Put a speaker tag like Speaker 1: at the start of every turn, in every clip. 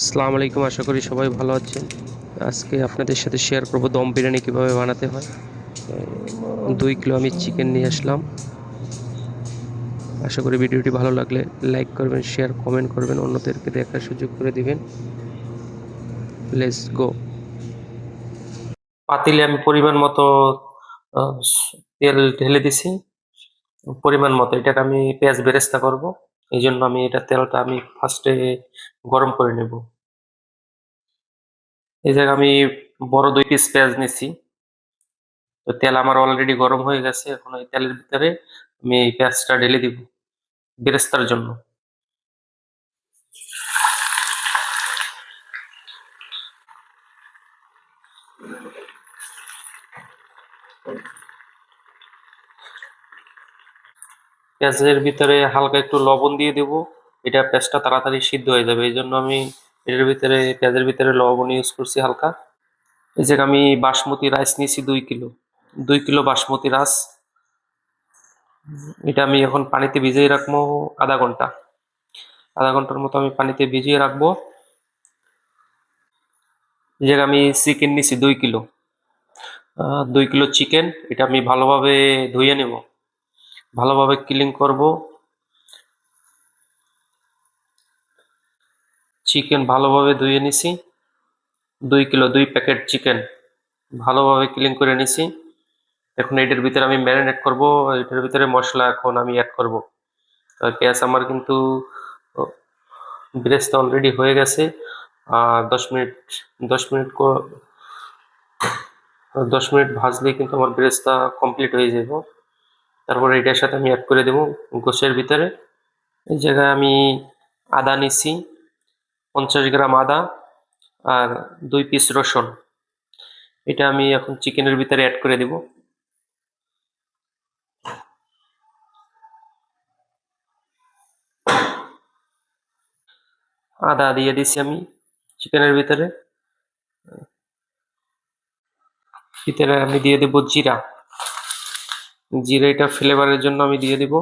Speaker 1: আসসালামু আলাইকুম, আশা করি সবাই ভালো আছেন। আজকে আপনাদের সাথে শেয়ার করব দম বিরিয়ানি কীভাবে বানাতে হয়। দুই কিলো আমি চিকেন নিয়ে আসলাম। আশা করি ভিডিওটি ভালো লাগলে লাইক করবেন শেয়ার কমেন্ট করবেন, অন্যদেরকে দেখার সুযোগ করে দিবেন। লেটস গো পাতিলে আমি পরিমাণ মতো তেল ঢেলে দিছি। পরিমাণ মতো, এটাকে আমি পেঁয়াজ বেরেস্তা করব। এই জন্য আমি এটা তেলটা আমি ফার্স্টে গরম করে নেব। এই জায়গায় আমি বড় দুই পিস পেঁয়াজ নিছি। তো তেল আমার অলরেডি গরম হয়ে গেছে, এখন ওই তেলের ভিতরে আমি এই পেঁয়াজটা ঢেলে দিব বেরেস্তার জন্য। পেঁয়াজের ভিতরে হালকা একটু লবণ দিয়ে দেব। এটা পেঁয়াজটা তাড়াতাড়ি সিদ্ধ হয়ে যাবে। এই জন্য আমি এটার ভিতরে, পেঁয়াজের ভিতরে লবণ ইউজ করছি হালকা। এই যে আমি বাসমতি রাইস নিয়েছি দুই কিলো। দুই কিলো বাসমতি রাইস এটা আমি এখন পানিতে ভিজিয়ে রাখব আধা ঘণ্টা। আধা ঘণ্টার মতো আমি পানিতে ভিজিয়ে রাখব। এই জায়গায় আমি চিকেন নিছি দুই কিলো। দুই কিলো চিকেন এটা আমি ভালোভাবে ধুয়ে নেব। ভালোভাবে ক্লিন করব। চিকেন ভালোভাবে ধুয়ে নিছি। দুই কিলো দুই প্যাকেট চিকেন ভালোভাবে ক্লিন করে নিছি। এখন এটার ভিতরে আমি ম্যারিনেট করব। এটার ভিতরে মশলা এখন আমি অ্যাড করব। পেঁয়াজ আমার কিন্তু ব্রেস্তা অলরেডি হয়ে গেছে। আর দশ মিনিট দশ মিনিট দশ মিনিট ভাজলেই কিন্তু আমার ব্রেস্তা কমপ্লিট হয়ে যাব। তারপরে এটার সাথে আমি অ্যাড করে দেবো গোশের ভিতরে। এই জায়গায় আমি আদা নিছি। পঞ্চাশ গ্রাম আদা আর দুই পিস রসুন। এটা আমি এখন চিকেনের ভিতরে অ্যাড করে দেব। আদা দিয়ে দিছি আমি চিকেনের ভিতরে। ভিতরে আমি দিয়ে দেব জিরা। জিরা এটা ফ্লেভারের জন্য আমি দিয়ে দিব।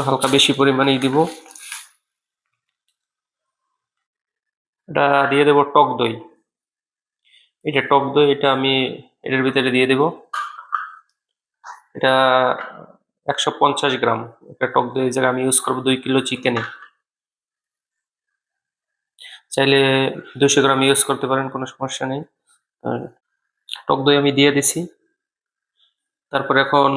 Speaker 1: একটু হালকা বেশি পরিমাণেই দিব। এটা দিয়ে দেব টক দই। এটা টক দই, এটা আমি এটার ভিতরে দিয়ে দেব। এটা একশো পঞ্চাশ গ্রাম। এটা টক দই জায়গায় আমি ইউজ করব দুই কিলো চিকেনে চাইলে দুশো গ্রাম ইউজ করতে পারেন, কোনো সমস্যা নেই। টক দই আমি দিয়ে দিছি। তারপরে এখন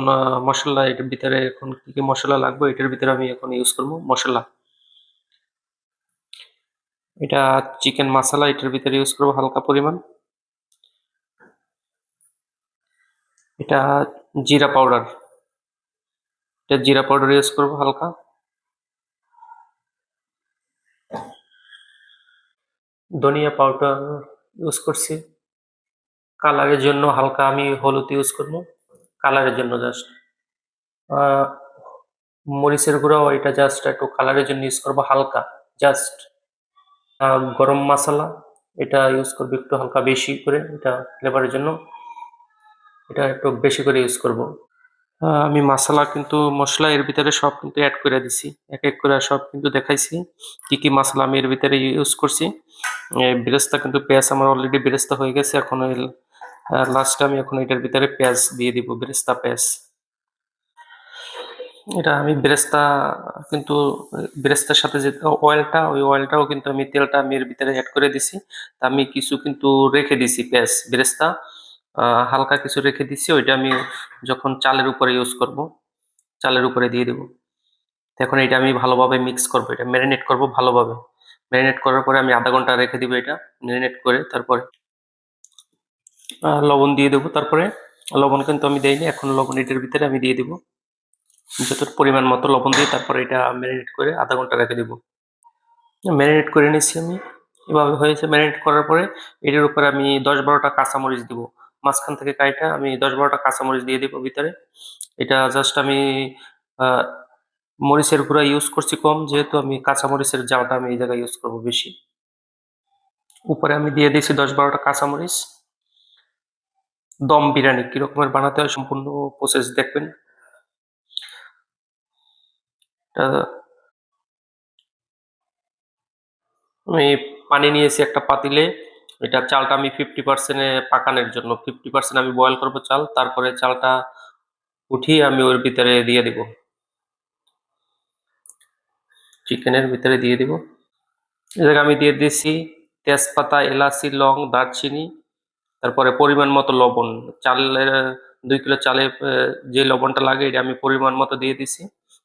Speaker 1: মশলা এটার ভিতরে এখন কি কি মশলা লাগবে, এটার ভিতরে আমি এখন ইউজ করব মশলা। এটা চিকেন মশলা এটার ভিতরে ইউজ করব হালকা পরিমাণ। এটা জিরা পাউডার এটা জিরা পাউডার ইউজ করব হালকা। ধনিয়া পাউডার ইউজ করছি। কালারের জন্য হালকা আমি হলুদ ইউজ করব। কালারের জন্য জাস্ট মরিচের গুঁড়াও এটা জাস্ট একটু কালারের জন্য ইউজ করব হালকা। জাস্ট গরম মশলা, এটা ইউজ করব একটু হালকা বেশি করে এটা ফ্লেভারের জন্য। এটা একটু বেশি করে ইউজ করব। আমি মশলা কিন্তু, মশলা এর ভিতরে সব কিন্তু অ্যাড করে দিছি। এক এক করে সব কিন্তু দেখাইছি। কি কি মশলা আমি এর ভিতরে ইউজ করছি। বেরেস্তা কিন্তু পেঁয়াজ আমার অলরেডি বেরেস্তা হয়ে গেছে, এখন লাস্টে আমি এখন এটার ভিতরে পেঁয়াজ দিয়ে দিব, বেরেস্তা পেঁয়াজ। এটা আমি বেরেস্তা কিন্তু, বেরেস্তার সাথে যে অয়েলটা ওই অয়েলটাও কিন্তু আমি তেলটা আমি এর ভিতরে অ্যাড করে দিছি। তা আমি কিছু কিন্তু রেখে দিছি পেঁয়াজ, বেরেস্তা। হালকা কিছু রেখে দিছি, ওইটা আমি যখন চালের উপরে ইউজ করব, চালের উপরে দিয়ে দেব। এখন এটা আমি ভালোভাবে মিক্স করব, এটা ম্যারিনেট করব ভালোভাবে। ম্যারিনেট করার পরে আমি আধা ঘণ্টা রেখে দিব এটা ম্যারিনেট করে তারপরে লবণ দিয়ে দেবো। তারপরে লবণ কিন্তু আমি দেইনি, এখন লবণ এটার ভিতরে আমি দিয়ে দিব। যত পরিমাণ মতো লবণ দিয়ে তারপরে এটা ম্যারিনেট করে আধা ঘণ্টা রেখে দিব। ম্যারিনেট করে নিচ্ছি আমি। এভাবে হয়েছে ম্যারিনেট করার পরে এটার উপরে আমি দশ বারোটা কাঁচামরিচ দিব। মাঝখান থেকে কাইটা আমি দশ বারোটা কাঁচামরিচ দিয়ে দিব ভিতরে। এটা জাস্ট আমি মরিচের গুঁড়া ইউজ করছি কম, যেহেতু আমি কাঁচামরিচের জালটা আমি এই জায়গায় ইউজ করব বেশি। উপরে আমি দিয়ে দিয়েছি দশ বারোটা কাঁচামরিচ। দম বিরিয়ানি কিরকমের বানাতে হয় সম্পূর্ণ প্রসেস দেখবেন। আমি পানি নিয়েছি একটা পাতিলে, এটা চালটা আমি ফিফটি পার্সেন্টে পাকানোর জন্য ফিফটি পার্সেন্ট আমি বয়েল করব চাল, তারপরে চালটা উঠিয়ে আমি ওর ভিতরে দিয়ে দিব। চিকেনের ভিতরে দিয়ে দিব। এ জায়গায় আমি দিয়ে দিয়েছি তেজপাতা, এলাচি, লং, দারচিনি তারপরে পরিমাণ মতো লবণ, চালের, দুই কিলো চালে যে লবণটা লাগে এটা আমি পরিমাণ মতো দিয়ে দিছি।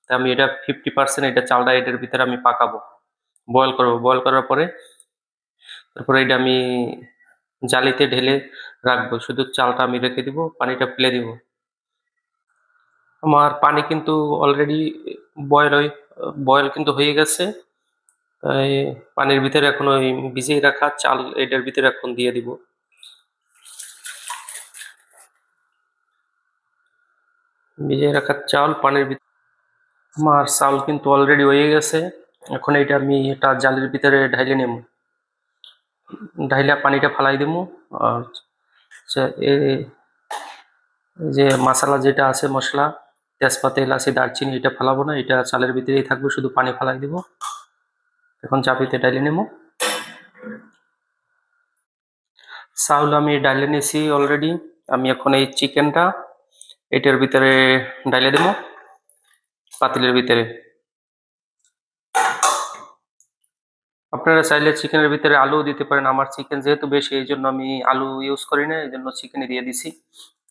Speaker 1: তা আমি এটা ফিফটি পার্সেন্ট এটা চালটা এটার ভিতরে আমি পাকাবো বয়েল করব। বয়েল করার পরে তারপরে এটা আমি জালিতে ঢেলে রাখব। শুধু চালটা আমি রেখে দিব, পানিটা ফেলে দিব। আমার পানি কিন্তু অলরেডি বয়েল হয়ে বয়েল কিন্তু হয়ে গেছে। তাই পানির ভিতরে এখন ওই ভিজিয়ে রাখা চাল এটার ভিতরে এখন দিয়ে দিব। ভিজিয়ে রাখা চাল পানির ভিতরে আমার চাল কিন্তু অলরেডি হয়ে গেছে। এখন এটা আমি এটা জালের ভিতরে ঢাইলে নেব। ঢাইলা পানিটা ফালাই দিব। আর যে- মশলা যেটা আছে মশলা, তেজপাতা, এলাচি, দারচিনি, এটা ফালাবো না। এটা চালের ভিতরেই থাকবে, শুধু পানি ফালাই দিব। এখন চাপিতে ডাইলে নেব। চাউল আমি ডাইলে নিয়েছি অলরেডি আমি এখন এই চিকেনটা এটার ভিতরে ডাইলে দেবো, পাতিলের ভিতরে। আপনারা চাইলে চিকেনের ভিতরে আলু দিতে পারেন। আমার চিকেন যেহেতু বেশি, এই জন্য আমি আলু ইউজ করি না, এই জন্য চিকেনে দিয়ে দিছি।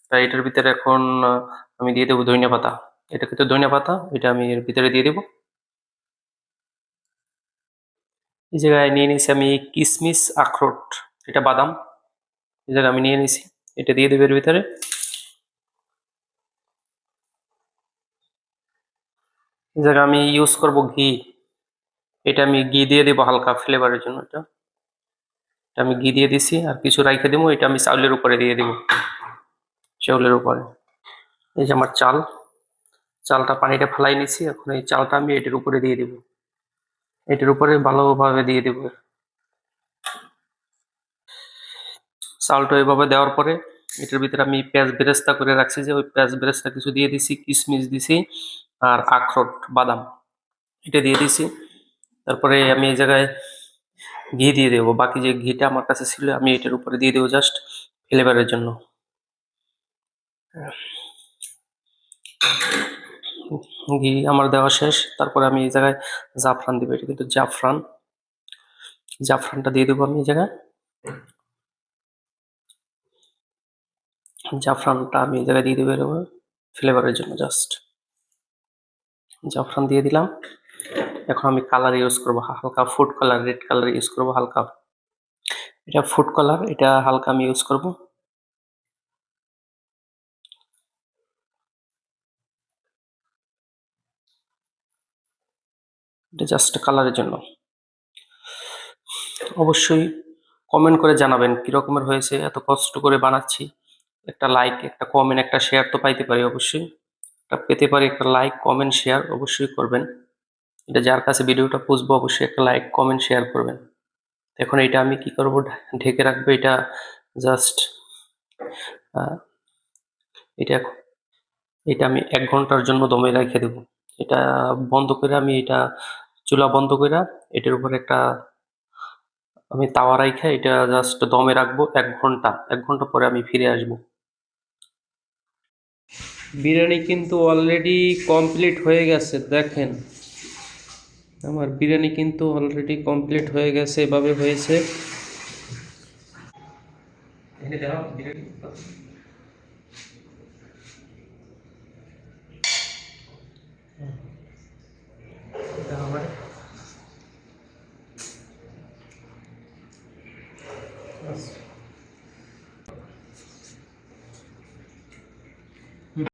Speaker 1: তাই এটার ভিতরে এখন আমি দিয়ে দেবো ধনিয়া পাতা। এটা কিন্তু ধনিয়া পাতা, এটা আমি এর ভিতরে দিয়ে দেবো। এই জায়গায় নিয়ে নিয়েছি আমি কিশমিশ আখরোট, এটা বাদাম। এই জায়গায় আমি নিয়ে নিয়েছি, এটা দিয়ে দেবো এর ভিতরে। জায়গায় আমি ইউজ করব ঘি। এটা আমি ঘি দিয়ে দেবো হালকা ফ্লেভারের জন্য এটা। এটা আমি ঘি দিয়ে দিছি, আর কিছু রাইখে দেবো, এটা আমি চাউলের উপরে দিয়ে দেবো। চাউলের উপরে। এই যে আমার চাল, চালটা পানিটা ফেলাই নিছি, এখন এই চালটা আমি এটার উপরে দিয়ে দেবো। এটার উপরে ভালোভাবে দিয়ে দেবো। চালটা এভাবে দেওয়ার পরে এটার ভিতরে আমি পেঁয়াজ বেরেস্তা করে রাখছি যে ওই পেঁয়াজ বেরেস্তা কিছু দিয়ে দিছি, কিশমিশ দিছি আর আখরোট, বাদাম, এটা দিয়ে দিছি তারপরে আমি এই জায়গায় ঘি দিয়ে দেবো। বাকি যে ঘিটা আমার কাছে ছিল, আমি এটার উপরে দিয়ে দেবো জাস্ট ফ্লেভারের জন্য। ঘি আমার দেওয়া শেষ। তারপরে আমি এই জায়গায় জাফরান দেবো। এটা কিন্তু জাফরান। জাফরানটা দিয়ে দেবো আমি এই জায়গায়। জাফরানটা আমি এই জায়গায় দিয়ে দেবো ফ্লেভারের জন্য জাস্ট জাফরান দিয়ে দিলাম। এখন আমি কালার ইউজ করব, হালকা food colour red colour use করব, হালকা। এটা ফুড কালার এটা হালকা আমি ইউজ করব। এটা জাস্ট কালারের জন্য। অবশ্যই কমেন্ট করে জানাবেন কিরকমের হয়েছে, এত কষ্ট করে বানাচ্ছি। একটা লাইক একটা কমেন্ট একটা শেয়ার তো পাইতে পারি অবশ্যই। পেতে পারি একটা লাইক কমেন্ট শেয়ার অবশ্যই করবেন। এটা যার কাছে ভিডিওটা পুষবো অবশ্যই একটা লাইক কমেন্ট শেয়ার করবেন। এখন এটা আমি কি করব? ঢেকে রাখব এটা জাস্ট এটা এটা আমি এক ঘণ্টার জন্য দমে রেখে দেবো। এটা বন্ধ করে আমি এটা চুলা বন্ধ করে এটার উপর একটা, আমি তাওয়া রাইখা এটা জাস্ট দমে রাখব এক ঘণ্টা। এক ঘণ্টা পরে আমি ফিরে আসব। বিরিয়ানি কিন্তু অলরেডি কমপ্লিট হয়ে গেছে, দেখেন। আমার বিরিয়ানি কিন্তু অলরেডি কমপ্লিট হয়ে গেছে, এভাবে হয়েছে।